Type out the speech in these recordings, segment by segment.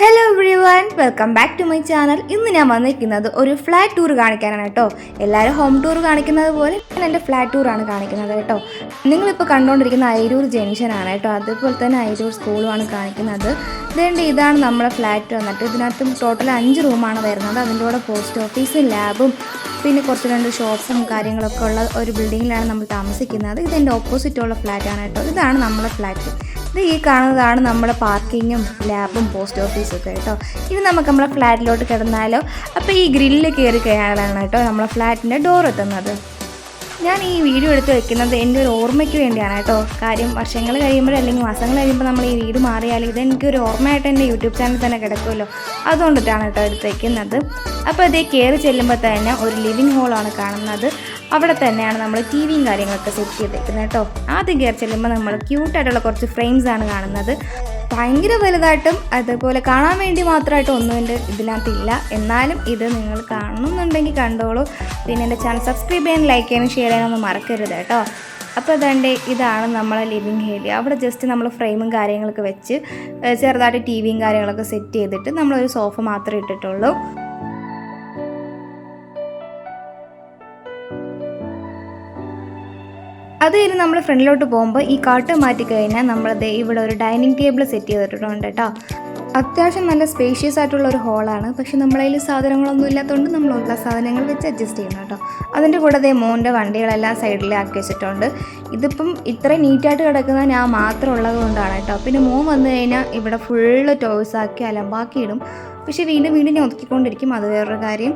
One welcome back to my channel ഇന്ന് ഞാൻ വന്നിരിക്കുന്നത് ഒരു ഫ്ലാറ്റ് ടൂർ കാണിക്കാനാണ് കേട്ടോ. എല്ലാവരും ഹോം ടൂർ കാണിക്കുന്നത് പോലെ ഞാൻ എന്റെ ഫ്ലാറ്റ് ടൂറാണ് കാണിക്കുന്നത് കേട്ടോ. നിങ്ങളിപ്പോൾ കണ്ടുകൊണ്ടിരിക്കുന്ന അയിരൂർ ജംഗ്ഷനാണ് കേട്ടോ. അതുപോലെ തന്നെ അയിരൂർ സ്കൂളുമാണ് കാണിക്കുന്നത്. ഇതേണ്ട ഇതാണ് നമ്മുടെ ഫ്ലാറ്റ് വന്നിട്ട്. ഇതിനകത്തും ടോട്ടൽ അഞ്ച് റൂമാണ് വരുന്നത്. അതിന്റെ കൂടെ പോസ്റ്റ് ഓഫീസും ലാബും പിന്നെ കുറച്ച് രണ്ട് ഷോപ്സും കാര്യങ്ങളൊക്കെ ഉള്ള ഒരു ബിൽഡിങ്ങിലാണ് നമ്മൾ താമസിക്കുന്നത്. ഇതിന്റെ ഓപ്പോസിറ്റുള്ള ഫ്ലാറ്റാണ് കേട്ടോ. ഇതാണ് നമ്മുടെ ഫ്ലാറ്റ് ഇത് ഈ കാണുന്നതാണ് നമ്മുടെ പാർക്കിങ്ങും ലാബും പോസ്റ്റ് ഓഫീസും ഒക്കെ കേട്ടോ. ഇനി നമുക്ക് നമ്മളെ ഫ്ലാറ്റിലോട്ട് കിടന്നാലോ. അപ്പോൾ ഈ ഗ്രില്ല് കയറി കഴിഞ്ഞാലാണ് കേട്ടോ നമ്മളെ ഫ്ലാറ്റിന്റെ ഡോർ എത്തുന്നത്. ഞാൻ ഈ വീഡിയോ എടുത്ത് വെക്കുന്നത് എന്റെ ഒരു ഓർമ്മയ്ക്ക് വേണ്ടിയാണ് കേട്ടോ. കാര്യം വർഷങ്ങൾ കഴിയുമ്പോൾ അല്ലെങ്കിൽ മാസങ്ങൾ കഴിയുമ്പോൾ നമ്മൾ ഈ വീട് മാറിയാൽ ഇത് എനിക്കൊരു ഓർമ്മയായിട്ട് എന്റെ യൂട്യൂബ് ചാനൽ തന്നെ കിടക്കുമല്ലോ. അതുകൊണ്ടിട്ടാണ് കേട്ടോ എടുത്ത് വെക്കുന്നത്. അപ്പോൾ അതേ കയറി ചെല്ലുമ്പോൾ തന്നെ ഒരു ലിവിങ് ഹോളാണ് കാണുന്നത്. അവിടെ തന്നെയാണ് നമ്മൾ ടി വിയും കാര്യങ്ങളൊക്കെ സെറ്റ് ചെയ്തേക്കുന്നത് കേട്ടോ. ആദ്യം കയറി ചെല്ലുമ്പോൾ നമ്മൾ ക്യൂട്ടായിട്ടുള്ള കുറച്ച് ഫ്രെയിംസ് ആണ് കാണുന്നത്. ഭയങ്കര വലുതായിട്ടും അതുപോലെ കാണാൻ വേണ്ടി മാത്രമായിട്ട് ഒന്നും എന്റെ ഇതിനകത്തില്ല. എന്നാലും ഇത് നിങ്ങൾ കാണുന്നുണ്ടെങ്കിൽ കണ്ടോളൂ. പിന്നെ എന്റെ ചാനൽ സബ്സ്ക്രൈബ് ചെയ്യാനും ലൈക്ക് ചെയ്യാനും ഷെയർ ചെയ്യാനൊന്നും മറക്കരുത് കേട്ടോ. അപ്പോൾ അതുകൊണ്ട് ഇതാണ് നമ്മളെ ലിവിങ് ഏരിയ അവിടെ ജസ്റ്റ് നമ്മൾ ഫ്രെയിമും കാര്യങ്ങളൊക്കെ വെച്ച് ചെറുതായിട്ട് ടി വിയും കാര്യങ്ങളൊക്കെ സെറ്റ് ചെയ്തിട്ട് നമ്മളൊരു സോഫ മാത്രമേ ഇട്ടിട്ടുള്ളൂ. അത് കഴിഞ്ഞ് നമ്മൾ ഫ്രണ്ടിലോട്ട് പോകുമ്പോൾ ഈ കാട്ട് മാറ്റി കഴിഞ്ഞാൽ നമ്മളത് ഇവിടെ ഒരു ഡൈനിങ് ടേബിൾ സെറ്റ് ചെയ്തിട്ടുണ്ട് കേട്ടോ അത്യാവശ്യം നല്ല സ്പേഷ്യസ് ആയിട്ടുള്ള ഒരു ഹോളാണ്. പക്ഷെ നമ്മളതിൽ സാധനങ്ങളൊന്നും ഇല്ലാത്തതുകൊണ്ട് നമ്മളുള്ള സാധനങ്ങൾ വെച്ച് അഡ്ജസ്റ്റ് ചെയ്യണം കേട്ടോ അതിന്റെ കൂടെ അതേ മോന്റെ വണ്ടികളെല്ലാം സൈഡിൽ ആക്കി വെച്ചിട്ടുണ്ട്. ഇതിപ്പം ഇത്രയും നീറ്റായിട്ട് കിടക്കുന്ന ഞാൻ മാത്രം ഉള്ളത് കൊണ്ടാണ് കേട്ടോ പിന്നെ മോൻ വന്നു കഴിഞ്ഞാൽ ഇവിടെ ഫുള്ള് ടോയ്സ് ആക്കി അലമ്പാക്കി ഇടും. പക്ഷെ വീണ്ടും വീണ്ടും ഞാൻ ഒതുക്കിക്കൊണ്ടിരിക്കും. അത് വേറൊരു കാര്യം.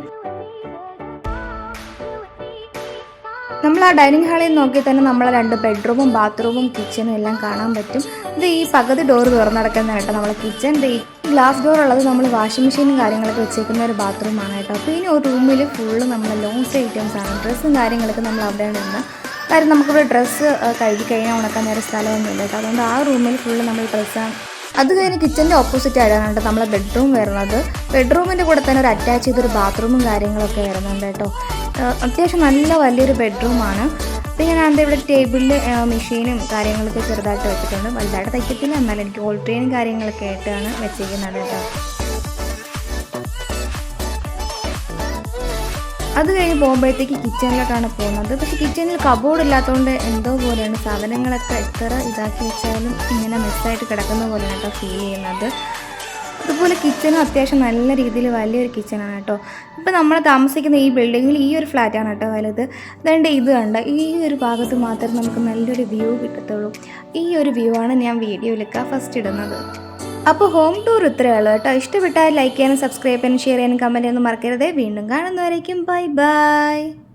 നമ്മൾ ആ ഡൈനിങ് ഹാളിൽ നോക്കി തന്നെ നമ്മളെ രണ്ട് ബെഡ്റൂമും ബാത്റൂമും കിച്ചണും എല്ലാം കാണാൻ പറ്റും. ഇത് ഈ പകുതി ഡോർ തുറന്നടക്കുന്ന കേട്ടോ നമ്മളെ കിച്ചൺ. ഈ ഗ്ലാസ് ഡോർ ഉള്ളത് നമ്മൾ വാഷിംഗ് മെഷീനും കാര്യങ്ങളൊക്കെ വെച്ചേക്കുന്ന ഒരു ബാത്റൂമാണ് കേട്ടോ. അപ്പോൾ ഇനി ഒരു റൂമിൽ ഫുള്ള് നമ്മുടെ ലോങ്സ് ഐറ്റംസ് ആണ്. ഡ്രസ്സും കാര്യങ്ങളൊക്കെ നമ്മൾ അവിടെയാണ് ഇടുന്നത് കാര്യം നമുക്കിവിടെ ഡ്രസ്സ് കഴുകി കഴിഞ്ഞാൽ ഉണക്കാൻ നേരെ സ്ഥലമൊന്നുമില്ല കേട്ടോ. അതുകൊണ്ട് ആ റൂമിൽ ഫുള്ള് നമ്മൾ ഡ്രസ്സാണ് അത് കഴിഞ്ഞ് കിച്ചന്റെ ഓപ്പോസിറ്റ് ആയിട്ടാണ് കേട്ടോ നമ്മളെ ബെഡ്റൂം വരുന്നത്. ബെഡ്റൂമിന്റെ കൂടെ തന്നെ ഒരു അറ്റാച്ച് ചെയ്തൊരു ബാത്റൂമും കാര്യങ്ങളൊക്കെ വരുന്നുണ്ട് കേട്ടോ. അത്യാവശ്യം നല്ല വലിയൊരു ബെഡ്റൂമാണ്. പിന്നെ ഞാൻ എന്താ ഇവിടെ ടേബിളിൽ മെഷീനും കാര്യങ്ങളൊക്കെ ചെറുതായിട്ട് വെച്ചിട്ടുണ്ട്. വലുതായിട്ട് തയ്ക്കത്തില്ല. എന്നാലും എനിക്ക് ഓൾട്രെയിനും കാര്യങ്ങളൊക്കെ ആയിട്ടാണ് വെച്ചിരിക്കുന്നത് കേട്ടോ. അത് കഴിഞ്ഞ് പോകുമ്പോഴത്തേക്ക് കിച്ചണിലോട്ടാണ് പോകുന്നത്. പക്ഷേ കിച്ചണിൽ കബോർഡ് ഇല്ലാത്തതുകൊണ്ട് എന്തോ പോലെയാണ്. സാധനങ്ങളൊക്കെ എത്ര ഇതാക്കി വെച്ചാലും ഇങ്ങനെ മിസ്സായിട്ട് കിടക്കുന്ന പോലെയാണ് കേട്ടോ ഫീൽ ചെയ്യുന്നത്. അതുപോലെ കിച്ചണും അത്യാവശ്യം നല്ല രീതിയിൽ വലിയൊരു കിച്ചണാണ് കേട്ടോ. ഇപ്പം നമ്മൾ താമസിക്കുന്ന ഈ ബിൽഡിങ്ങിൽ ഈ ഒരു ഫ്ലാറ്റാണ് കേട്ടോ വലുത്. അതുകൊണ്ട് ഇത് കണ്ട ഈ ഒരു ഭാഗത്ത് മാത്രമേ നമുക്ക് നല്ലൊരു വ്യൂ കിട്ടത്തുള്ളൂ. ഈ ഒരു വ്യൂ ആണ് ഞാൻ വീഡിയോയിലൊക്കെ ഫസ്റ്റ് ഇടുന്നത്. അപ്പോൾ ഹോം ടൂർ ഇത്രയേ ഉള്ളൂ കേട്ടോ. ഇഷ്ടപ്പെട്ടാൽ ലൈക്ക് ചെയ്യാനും സബ്സ്ക്രൈബ് ചെയ്യാനും ഷെയർ ചെയ്യാനും കമന്റ് ചെയ്യാനും മറക്കരുത്. വീണ്ടും കാണുന്നവരേക്കും ബൈ ബൈ